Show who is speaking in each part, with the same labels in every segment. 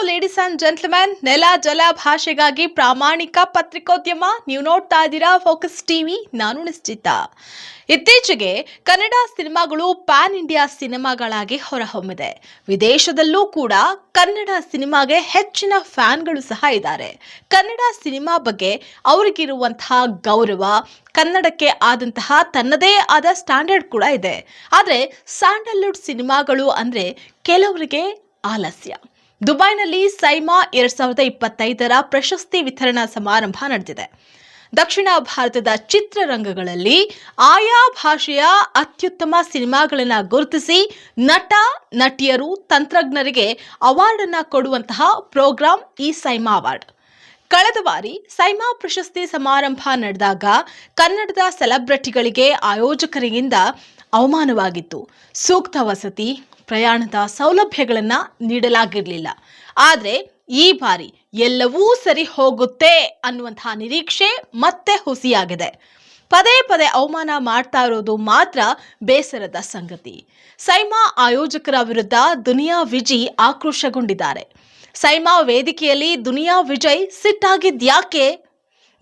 Speaker 1: Gentleman ನೆಲ ಜಲ ಭಾಷೆಗಾಗಿ ಪ್ರಾಮಾಣಿಕ ಪತ್ರಿಕೋದ್ಯಮ ನೀವು ನೋಡ್ತಾ ಇದ್ದೀರಾ ಫೋಕಸ್ ಟಿವಿ ನಾನು ನಿಶ್ಚಿತ. ಇತ್ತೀಚೆಗೆ ಕನ್ನಡ ಸಿನಿಮಾಗಳು ಪ್ಯಾನ್ ಇಂಡಿಯಾ ಸಿನಿಮಾಗಳಾಗಿ ಹೊರಹೊಮ್ಮಿದೆ. ವಿದೇಶದಲ್ಲೂ ಕೂಡ ಕನ್ನಡ ಸಿನಿಮಾಗೆ ಹೆಚ್ಚಿನ ಫ್ಯಾನ್ಗಳು ಸಹ ಇದ್ದಾರೆ. ಕನ್ನಡ ಸಿನಿಮಾ ಬಗ್ಗೆ ಅವರಿಗಿರುವಂತಹ ಗೌರವ, ಕನ್ನಡಕ್ಕೆ ಆದಂತಹ ತನ್ನದೇ ಆದ ಸ್ಟ್ಯಾಂಡರ್ಡ್ ಕೂಡ ಇದೆ. ಆದರೆ ಸ್ಯಾಂಡಲ್ವುಡ್ ಸಿನಿಮಾಗಳು ಅಂದರೆ ಕೆಲವರಿಗೆ ಆಲಸ್ಯ. ದುಬೈನಲ್ಲಿ ಸೈಮಾ ಎರಡ್ ಸಾವಿರದ ಇಪ್ಪತ್ತೈದರ ಪ್ರಶಸ್ತಿ ವಿತರಣಾ ಸಮಾರಂಭ ನಡೆದಿದೆ. ದಕ್ಷಿಣ ಭಾರತದ ಚಿತ್ರರಂಗಗಳಲ್ಲಿ ಆಯಾ ಭಾಷೆಯ ಅತ್ಯುತ್ತಮ ಸಿನಿಮಾಗಳನ್ನು ಗುರುತಿಸಿ ನಟ, ನಟಿಯರು, ತಂತ್ರಜ್ಞರಿಗೆ ಅವಾರ್ಡ್ ಅನ್ನು ಕೊಡುವಂತಹ ಪ್ರೋಗ್ರಾಂ ಈ ಸೈಮಾ ಅವಾರ್ಡ್. ಕಳೆದ ಬಾರಿ ಸೈಮಾ ಪ್ರಶಸ್ತಿ ಸಮಾರಂಭ ನಡೆದಾಗ ಕನ್ನಡದ ಸೆಲೆಬ್ರಿಟಿಗಳಿಗೆ ಆಯೋಜಕರಿಂದ ಅವಮಾನವಾಗಿತ್ತು. ಸೂಕ್ತ ವಸತಿ, ಪ್ರಯಾಣದ ಸೌಲಭ್ಯಗಳನ್ನು ನೀಡಲಾಗಿರಲಿಲ್ಲ. ಆದರೆ ಈ ಬಾರಿ ಎಲ್ಲವೂ ಸರಿ ಹೋಗುತ್ತೆ ಅನ್ನುವಂತಹ ನಿರೀಕ್ಷೆ ಮತ್ತೆ ಹುಸಿಯಾಗಿದೆ. ಪದೇ ಪದೇ ಅವಮಾನ ಮಾಡ್ತಾ ಇರೋದು ಮಾತ್ರ ಬೇಸರದ ಸಂಗತಿ. ಸೈಮಾ ಆಯೋಜಕರ ವಿರುದ್ಧ ದುನಿಯಾ ವಿಜಿ ಆಕ್ರೋಶಗೊಂಡಿದ್ದಾರೆ. ಸೈಮಾ ವೇದಿಕೆಯಲ್ಲಿ ದುನಿಯಾ ವಿಜಯ್ ಸಿಟ್ಟಾಗಿದ್ಯಾಕೆ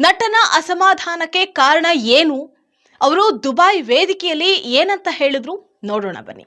Speaker 1: ನಟನ ಅಸಮಾಧಾನಕ್ಕೆ ಕಾರಣ ಏನು? ಅವರು ದುಬೈ ವೇದಿಕೆಯಲ್ಲಿ ಏನಂತ ಹೇಳಿದ್ರು? ನೋಡೋಣ ಬನ್ನಿ.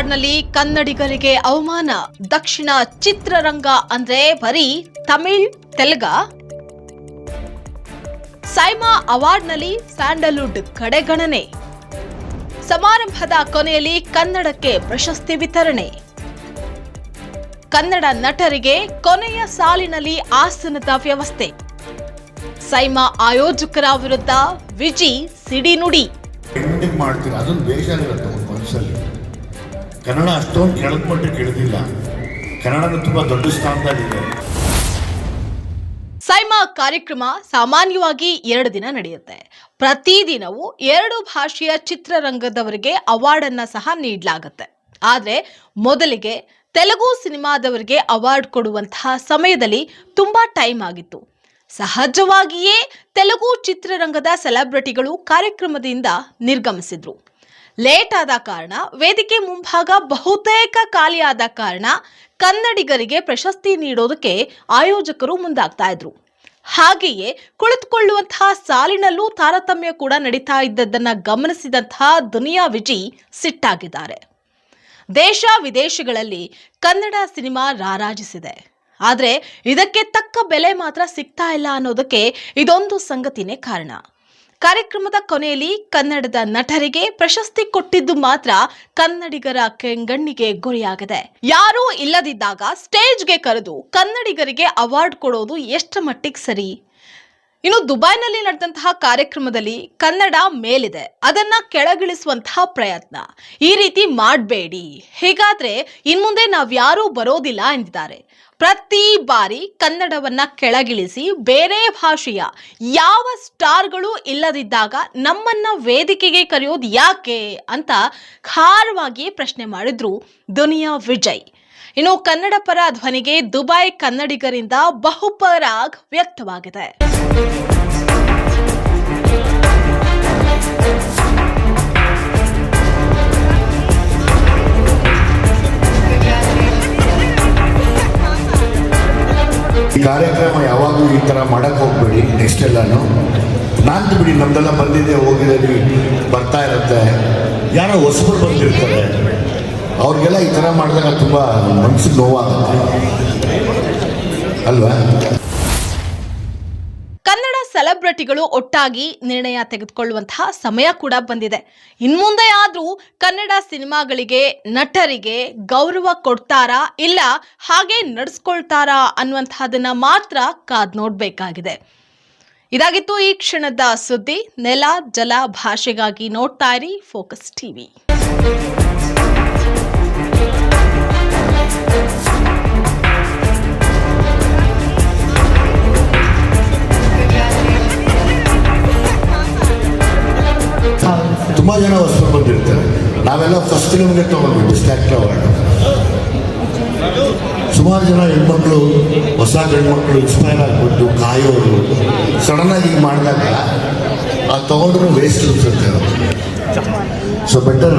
Speaker 1: ಸೈಮಾ ಅವಾರ್ಡ್ನಲ್ಲಿ ಕನ್ನಡಿಗರಿಗೆ ಅವಮಾನ, ದಕ್ಷಿಣ ಚಿತ್ರರಂಗ ಅಂದ್ರೆ ಬರೀ ತಮಿಳ್, ತೆಲುಗ. ಸೈಮಾ ಅವಾರ್ಡ್ನಲ್ಲಿ ಸ್ಯಾಂಡಲ್ವುಡ್ ಕಡೆಗಣನೆ. ಸಮಾರಂಭದ ಕೊನೆಯಲ್ಲಿ ಕನ್ನಡಕ್ಕೆ ಪ್ರಶಸ್ತಿ ವಿತರಣೆ. ಕನ್ನಡ ನಟರಿಗೆ ಕೊನೆಯ ಸಾಲಿನಲ್ಲಿ ಆಸನದ ವ್ಯವಸ್ಥೆ. ಸೈಮಾ ಆಯೋಜಕರ ವಿರುದ್ಧ ವಿಜಿ ಸಿಡಿನುಡಿ.
Speaker 2: ಮಾಡ್ತೀರ? ಅದೊಂದು ಬೇಜಾರಿರುತ್ತೆ ಒಂದು ಮನಸ್ಸಲ್ಲಿ. ಕನ್ನಡ ಅಷ್ಟೊಂದು ಕೆಳದ ಮಟ್ಟಕ್ಕೆ ಕನ್ನಡನ ತುಂಬ ದೊಡ್ಡ ಸ್ಥಾನದಲ್ಲಿದೆ.
Speaker 1: ಸೈಮಾ ಕಾರ್ಯಕ್ರಮ ಸಾಮಾನ್ಯವಾಗಿ ಎರಡು ದಿನ ನಡೆಯುತ್ತೆ. ಪ್ರತಿದಿನವೂ ಎರಡು ಭಾಷೆಯ ಚಿತ್ರರಂಗದವರಿಗೆ ಅವಾರ್ಡ್ ಅನ್ನ ಸಹ ನೀಡಲಾಗುತ್ತೆ. ಆದರೆ ಮೊದಲಿಗೆ ತೆಲುಗು ಸಿನಿಮಾದವರಿಗೆ ಅವಾರ್ಡ್ ಕೊಡುವಂತಹ ಸಮಯದಲ್ಲಿ ತುಂಬಾ ಟೈಮ್ ಆಗಿತ್ತು. ಸಹಜವಾಗಿಯೇ ತೆಲುಗು ಚಿತ್ರರಂಗದ ಸೆಲೆಬ್ರಿಟಿಗಳು ಕಾರ್ಯಕ್ರಮದಿಂದ ನಿರ್ಗಮಿಸಿದ್ರು. ಲೇಟ್ ಆದ ಕಾರಣ, ವೇದಿಕೆ ಮುಂಭಾಗ ಬಹುತೇಕ ಖಾಲಿಯಾದ ಕಾರಣ ಕನ್ನಡಿಗರಿಗೆ ಪ್ರಶಸ್ತಿ ನೀಡೋದಕ್ಕೆ ಆಯೋಜಕರು ಮುಂದಾಗ್ತಾ ಇದ್ರು. ಹಾಗೆಯೇ ಕುಳಿತುಕೊಳ್ಳುವಂತಹ ಸಾಲಿನಲ್ಲೂ ತಾರತಮ್ಯ ಕೂಡ ನಡೀತಾ ಇದ್ದದ್ದನ್ನ ಗಮನಿಸಿದಂತಹ ದುನಿಯಾ ವಿಜಿ ಸಿಟ್ಟಾಗಿದ್ದಾರೆ. ದೇಶ ವಿದೇಶಗಳಲ್ಲಿ ಕನ್ನಡ ಸಿನಿಮಾ ರಾರಾಜಿಸಿದೆ. ಆದರೆ ಇದಕ್ಕೆ ತಕ್ಕ ಬೆಲೆ ಮಾತ್ರ ಸಿಗ್ತಾ ಇಲ್ಲ ಅನ್ನೋದಕ್ಕೆ ಇದೊಂದು ಸಂಗತಿನೇ ಕಾರಣ. ಕಾರ್ಯಕ್ರಮದ ಕೊನೆಯಲ್ಲಿ ಕನ್ನಡದ ನಟರಿಗೆ ಪ್ರಶಸ್ತಿ ಕೊಟ್ಟಿದ್ದು ಮಾತ್ರ ಕನ್ನಡಿಗರ ಕೆಂಗಣ್ಣಿಗೆ ಗುರಿಯಾಗಿದೆ. ಯಾರೂ ಇಲ್ಲದಿದ್ದಾಗ ಸ್ಟೇಜ್ಗೆ ಕರೆದು ಕನ್ನಡಿಗರಿಗೆ ಅವಾರ್ಡ್ ಕೊಡೋದು ಎಷ್ಟರ ಮಟ್ಟಿಗೆ ಸರಿ? ಇನ್ನು ದುಬೈನಲ್ಲಿ ನಡೆದಂತಹ ಕಾರ್ಯಕ್ರಮದಲ್ಲಿ ಕನ್ನಡ ಮೇಲಿದೆ. ಅದನ್ನ ಕೆಳಗಿಳಿಸುವಂತಹ ಪ್ರಯತ್ನ. ಈ ರೀತಿ ಮಾಡಬೇಡಿ. ಹೀಗಾದ್ರೆ ಇನ್ಮುಂದೆ ನಾವ್ಯಾರೂ ಬರೋದಿಲ್ಲ ಎಂದಿದ್ದಾರೆ. ಪ್ರತಿ ಬಾರಿ ಕನ್ನಡವನ್ನ ಕೆಳಗಿಳಿಸಿ ಬೇರೆ ಭಾಷೆಯ ಯಾವ ಸ್ಟಾರ್ಗಳು ಇಲ್ಲದಿದ್ದಾಗ ನಮ್ಮನ್ನ ವೇದಿಕೆಗೆ ಕರೆಯೋದು ಯಾಕೆ ಅಂತ ಖಾರವಾಗಿ ಪ್ರಶ್ನೆ ಮಾಡಿದ್ರು ದುನಿಯಾ ವಿಜಯ್. ಇನ್ನು ಕನ್ನಡ ಪರ ಧ್ವನಿಗೆ ದುಬೈ ಕನ್ನಡಿಗರಿಂದ ಬಹುಪರಾಗ್ ವ್ಯಕ್ತವಾಗಿದೆ.
Speaker 2: ಕಾರ್ಯಕ್ರಮ ಯಾವಾಗಲೂ ಈ ಥರ ಮಾಡಕ್ಕೆ ಹೋಗ್ಬೇಡಿ ನೆಕ್ಸ್ಟ್ ಎಲ್ಲಾನು. ನಾನು ಬಿಡಿ, ನಮ್ದೆಲ್ಲ ಬಂದಿದೆ, ಹೋಗಿದ್ದೀವಿ, ಬರ್ತಾ ಇರುತ್ತೆ. ಯಾರೋ ಹೊಸಬರು ಬಂದಿರ್ತಾರೆ. ಅವ್ರಿಗೆಲ್ಲ ಈ ಥರ ಮಾಡಿದಾಗ ತುಂಬ ಮನಸ್ಸಿಗೆ ನೋವಾಗುತ್ತೆ. ಅಲ್ವಾ?
Speaker 1: ಸೆಲೆಬ್ರಿಟಿಗಳು ಒಟ್ಟಾಗಿ ನಿರ್ಣಯ ತೆಗೆದುಕೊಳ್ಳುವಂತಹ ಸಮಯ ಕೂಡ ಬಂದಿದೆ. ಇನ್ಮುಂದೆ ಆದರೂ ಕನ್ನಡ ಸಿನಿಮಾಗಳಿಗೆ ನಟರಿಗೆ ಗೌರವ ಕೊಡ್ತಾರಾ ಇಲ್ಲ ಹಾಗೆ ನಡೆಸ್ಕೊಳ್ತಾರಾ ಅನ್ನುವಂತಹದನ್ನ ಮಾತ್ರ ಕಾದ್ ನೋಡಬೇಕಾಗಿದೆ. ಇದಾಗಿತ್ತು ಈ ಕ್ಷಣದ ಸುದ್ದಿ. ನೆಲ, ಜಲ ಭಾಷೆಗಾಗಿ ನೋಡ್ತಾ ಇರಿ ಫೋಕಸ್ ಟಿವಿ
Speaker 2: ತುಂಬ ಜನ ಹೊಸ್ಕೊಂಡು ಬಂದಿರ್ತಾರೆ. ನಾವೆಲ್ಲ ಫಸ್ಟ್ ಕಿಲೋಮೀಟರ್ ತೊಗೊಂಡ್ಬಿಟ್ಟು ಸ್ಟ್ಯಾಕ್ಟ್ ಅವಾರ್ಡ್ ಸುಮಾರು ಜನ ಹೆಣ್ಮಕ್ಳು, ಹೊಸ ಗಂಡ್ಮಕ್ಳು ಇನ್ಸ್ಪೈರ್ ಆಗಿಬಿಟ್ಟು ಕಾಯೋರು. ಸಡನ್ನಾಗಿ ಈಗ ಮಾಡಿದಾಗ ಅದು ತಗೊಂಡ್ರು ವೇಸ್ಟ್ ಅನ್ಸುತ್ತೆ. So better